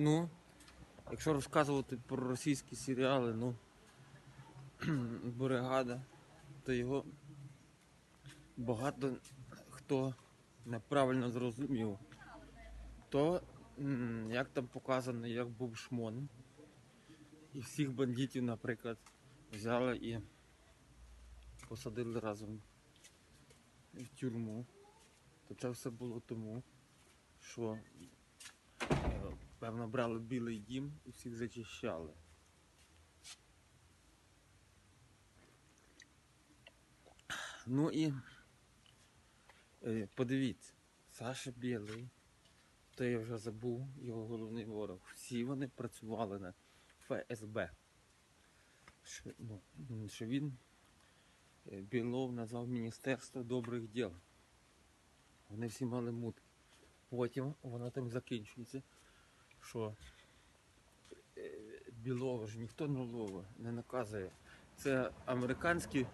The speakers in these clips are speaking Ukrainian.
Ну, якщо розказувати про російські серіали, ну бригада, то його багато хто неправильно зрозумів. То як там показано, як був шмон. І всіх бандитів, наприклад, взяли і посадили разом в тюрму. То це все було тому, що е, певно брали білий дім і всіх зачищали. Ну і е, подивіться, Саша Білий, то я вже забув, його головний ворог. Всі вони працювали на ФСБ. Що, ну, що він е, Білов назвав Міністерство добрих діл. Вони всі мали мут. Потім воно там закінчується, що е, Білова ж ніхто не ловить, не наказує. Це американські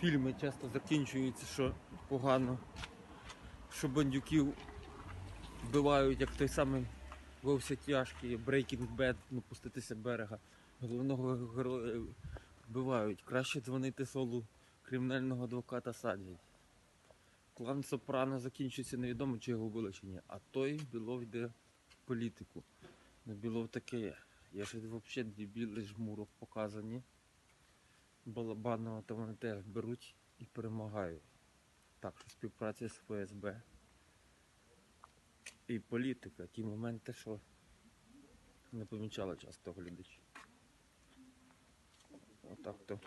фільми часто закінчуються, що погано, що бандюків вбивають, як той самий вовсе тяжкий, Breaking Bad, ну пуститися берега. Головного героя вбивають. Краще дзвонити солу кримінального адвоката садять. Клан Сопрано закінчується невідомо, чи його вбили чи ні. А той Білов йде політику. Ну Білов таке. Я ж взагалі дебіли жмурок показані. Балабанова, то вони теж беруть і перемагають. Так що співпраця з ФСБ і політика, ті моменти, що не помічали часто глядачі. Отак то.